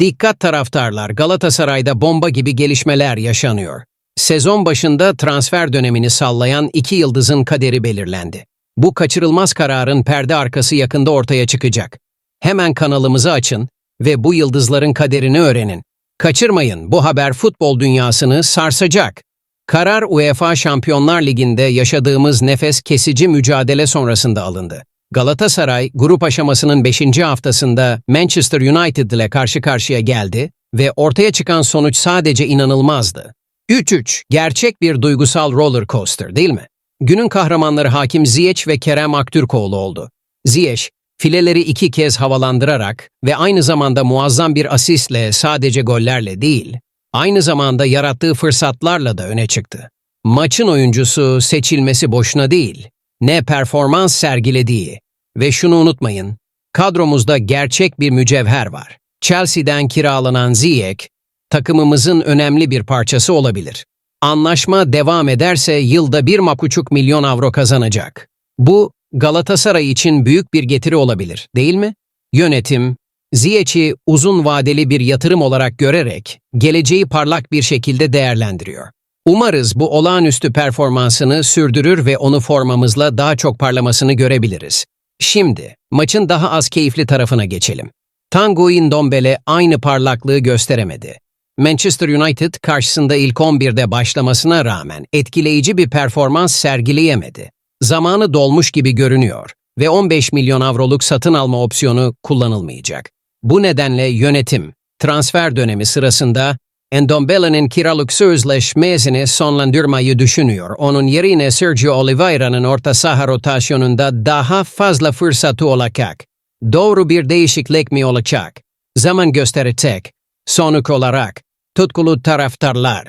Dikkat taraftarlar, Galatasaray'da bomba gibi gelişmeler yaşanıyor. Sezon başında transfer dönemini sallayan iki yıldızın kaderi belirlendi. Bu kaçırılmaz kararın perde arkası yakında ortaya çıkacak. Hemen kanalımızı açın ve bu yıldızların kaderini öğrenin. Kaçırmayın, bu haber futbol dünyasını sarsacak. Karar UEFA Şampiyonlar Ligi'nde yaşadığımız nefes kesici mücadele sonrasında alındı. Galatasaray, grup aşamasının 5. haftasında Manchester United ile karşı karşıya geldi ve ortaya çıkan sonuç sadece inanılmazdı. 3-3, gerçek bir duygusal roller coaster değil mi? Günün kahramanları Hakim Ziyech ve Kerem Aktürkoğlu oldu. Ziyech, fileleri iki kez havalandırarak ve aynı zamanda muazzam bir asistle sadece gollerle değil, aynı zamanda yarattığı fırsatlarla da öne çıktı. Maçın oyuncusu seçilmesi boşuna değil, ne performans sergilediği ve şunu unutmayın, kadromuzda gerçek bir mücevher var. Chelsea'den kiralanan Ziyech, takımımızın önemli bir parçası olabilir. Anlaşma devam ederse yılda 1,5 milyon avro kazanacak. Bu, Galatasaray için büyük bir getiri olabilir, değil mi? Yönetim, Ziyech'i uzun vadeli bir yatırım olarak görerek geleceği parlak bir şekilde değerlendiriyor. Umarız bu olağanüstü performansını sürdürür ve onu formamızla daha çok parlamasını görebiliriz. Şimdi, maçın daha az keyifli tarafına geçelim. Tanguy Ndombele aynı parlaklığı gösteremedi. Manchester United karşısında ilk 11'de başlamasına rağmen etkileyici bir performans sergileyemedi. Zamanı dolmuş gibi görünüyor ve 15 milyon avroluk satın alma opsiyonu kullanılmayacak. Bu nedenle yönetim, transfer dönemi sırasında Endombele'nin kiralık sözleşmesini sonlandırmayı düşünüyor. Onun yerine Sergio Oliveira'nın orta saha rotasyonunda daha fazla fırsatı olacak. Doğru bir değişiklik mi olacak? Zaman gösterecek. Sonuç olarak, tutkulu taraftarlar.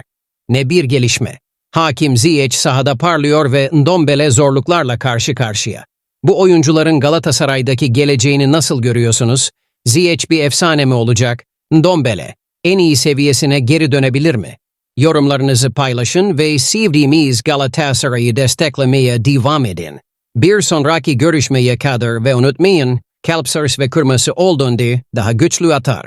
Ne bir gelişme. Hakim Ziyech sahada parlıyor ve Ndombele zorluklarla karşı karşıya. Bu oyuncuların Galatasaray'daki geleceğini nasıl görüyorsunuz? Ziyech bir efsane mi olacak? Ndombele, en iyi seviyesine geri dönebilir mi? Yorumlarınızı paylaşın ve sevdiğimiz Galatasaray'ı desteklemeye devam edin. Bir sonraki görüşmeye kadar ve unutmayın, kalp ve kırması olduğunda daha güçlü atar.